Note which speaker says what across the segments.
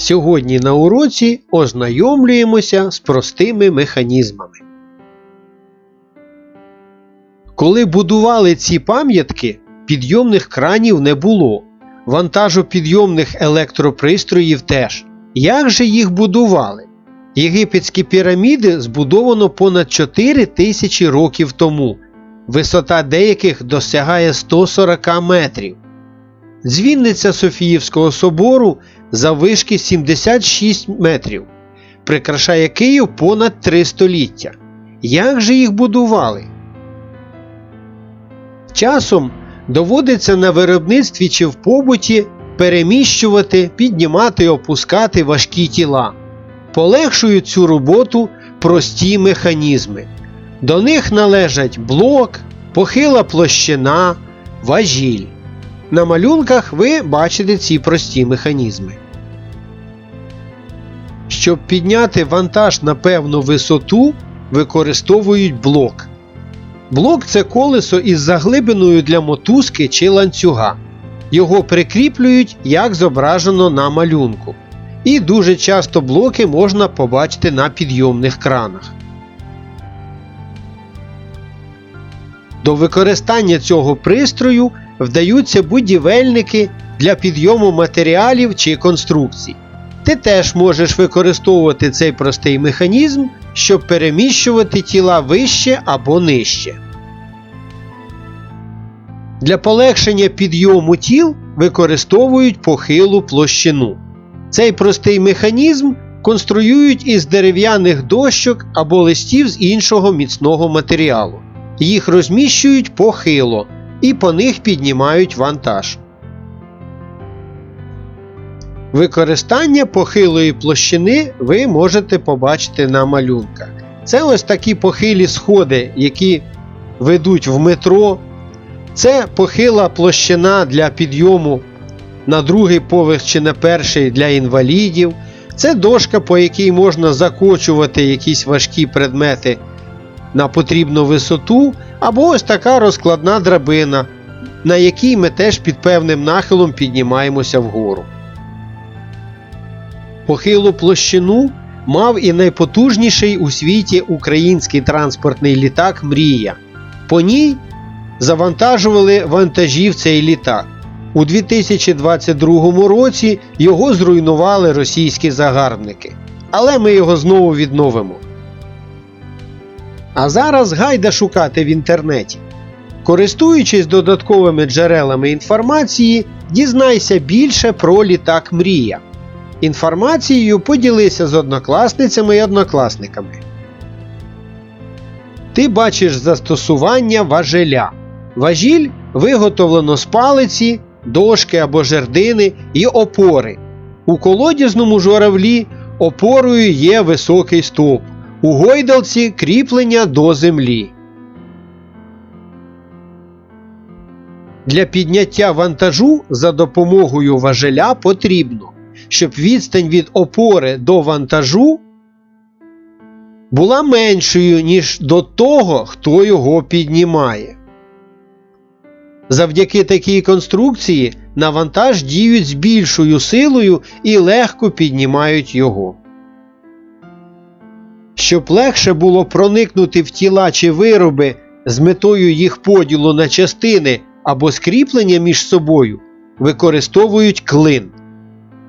Speaker 1: Сьогодні на уроці ознайомлюємося з простими механізмами. Коли будували ці пам'ятки, підйомних кранів не було, вантажопідйомних електропристроїв теж. Як же їх будували? Єгипетські піраміди збудовано понад 4 тисячі років тому. Висота деяких досягає 140 метрів. Дзвінниця Софіївського собору заввишки 76 метрів, прикрашає Київ понад 3 століття. Як же їх будували? Часом доводиться на виробництві чи в побуті переміщувати, піднімати і опускати важкі тіла. Полегшують цю роботу прості механізми. До них належать блок, похила площина, важіль. На малюнках ви бачите ці прості механізми. Щоб підняти вантаж на певну висоту, використовують блок. Блок це колесо із заглибиною для мотузки чи ланцюга. Його прикріплюють, як зображено на малюнку. І дуже часто блоки можна побачити на підйомних кранах. До використання цього пристрою вдаються будівельники для підйому матеріалів чи конструкцій. Ти теж можеш використовувати цей простий механізм, щоб переміщувати тіла вище або нижче. Для полегшення підйому тіл використовують похилу площину. Цей простий механізм конструюють із дерев'яних дощок або листів з іншого міцного матеріалу. Їх розміщують похило і по них піднімають вантаж. Використання похилої площини ви можете побачити на малюнках. Це ось такі похилі сходи, які ведуть в метро. Це похила площина для підйому на другий поверх чи на перший для інвалідів. Це дошка, по якій можна закочувати якісь важкі предмети на потрібну висоту, або ось така розкладна драбина, на якій ми теж під певним нахилом піднімаємося вгору. Похилу площину мав і найпотужніший у світі український транспортний літак Мрія. По ній завантажували вантажів цей літак. У 2022 році його зруйнували російські загарбники. Але ми його знову відновимо. А зараз гайда шукати в інтернеті. Користуючись додатковими джерелами інформації, дізнайся більше про літак Мрія. Інформацією поділися з однокласницями і однокласниками. Ти бачиш застосування важеля. Важіль виготовлено з палиці, дошки або жердини і опори. У колодязному журавлі опорою є високий стовп. У гойдалці кріплення до землі. Для підняття вантажу за допомогою важеля потрібно, щоб відстань від опори до вантажу була меншою, ніж до того, хто його піднімає. Завдяки такій конструкції на вантаж діють з більшою силою і легко піднімають його. Щоб легше було проникнути в тіла чи вироби з метою їх поділу на частини або скріплення між собою, використовують клин.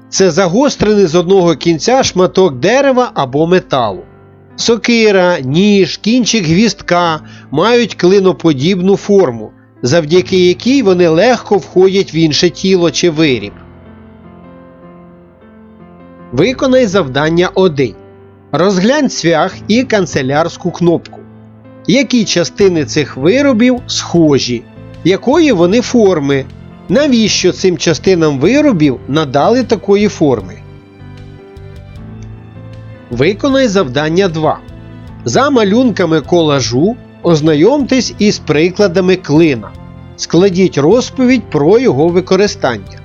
Speaker 1: Це загострений з одного кінця шматок дерева або металу. Сокира, ніж, кінчик гвістка мають клиноподібну форму, завдяки якій вони легко входять в інше тіло чи виріб. Виконай завдання 1. Розглянь цвях і канцелярську кнопку. Які частини цих виробів схожі, якої вони форми? Навіщо цим частинам виробів надали такої форми? Виконай завдання 2. За малюнками колажу ознайомтесь із прикладами клина. Складіть розповідь про його використання.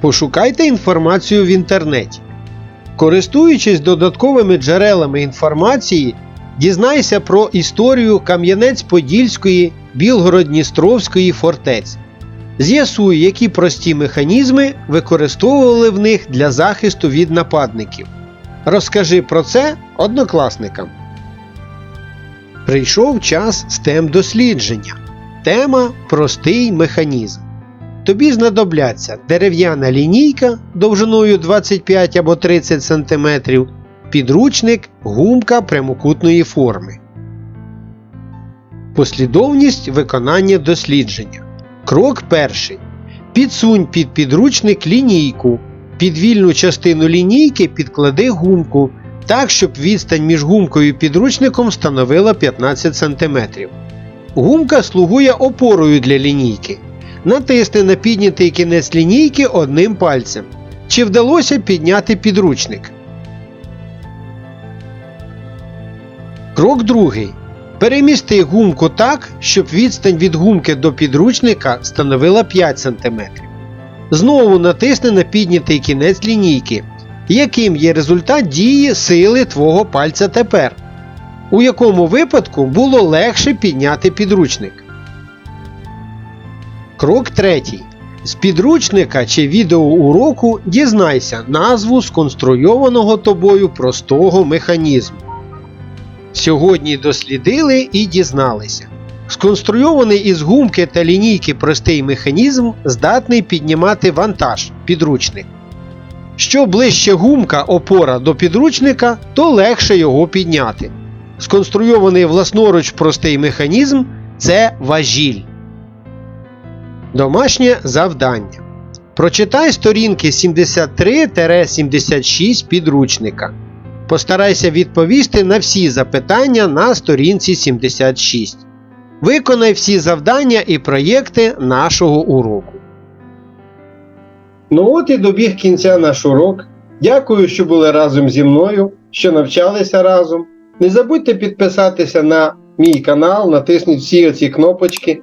Speaker 1: Пошукайте інформацію в інтернеті. Користуючись додатковими джерелами інформації, дізнайся про історію Кам'янець-Подільської Білгород-Дністровської фортець. З'ясуй, які прості механізми використовували в них для захисту від нападників. Розкажи про це однокласникам. Прийшов час STEM дослідження. Тема простий механізм. Тобі знадобляться дерев'яна лінійка довжиною 25 або 30 см, підручник, гумка прямокутної форми. Послідовність виконання дослідження. Крок перший. Підсунь під підручник лінійку. Під вільну частину лінійки підклади гумку так, щоб відстань між гумкою і підручником становила 15 см. Гумка слугує опорою для лінійки. Натисни на піднятий кінець лінійки одним пальцем. Чи вдалося підняти підручник? Крок другий. Перемісти гумку так, щоб відстань від гумки до підручника становила 5 см. Знову натисни на піднятий кінець лінійки. Яким є результат дії сили твого пальця тепер? У якому випадку було легше підняти підручник? Крок третій. З підручника чи відеоуроку дізнайся назву сконструйованого тобою простого механізму. Сьогодні дослідили і дізналися. Сконструйований із гумки та лінійки простий механізм здатний піднімати вантаж підручник. Що ближче гумка опора до підручника, то легше його підняти. Сконструйований власноруч простий механізм це важіль. Домашнє завдання. Прочитай сторінки 73-76 підручника. Постарайся відповісти на всі запитання на сторінці 76. Виконай всі завдання і проєкти нашого уроку. Ну от і добіг кінця наш урок. Дякую, що були разом зі мною, що навчалися разом. Не забудьте підписатися на мій канал, натисніть всі оці кнопочки.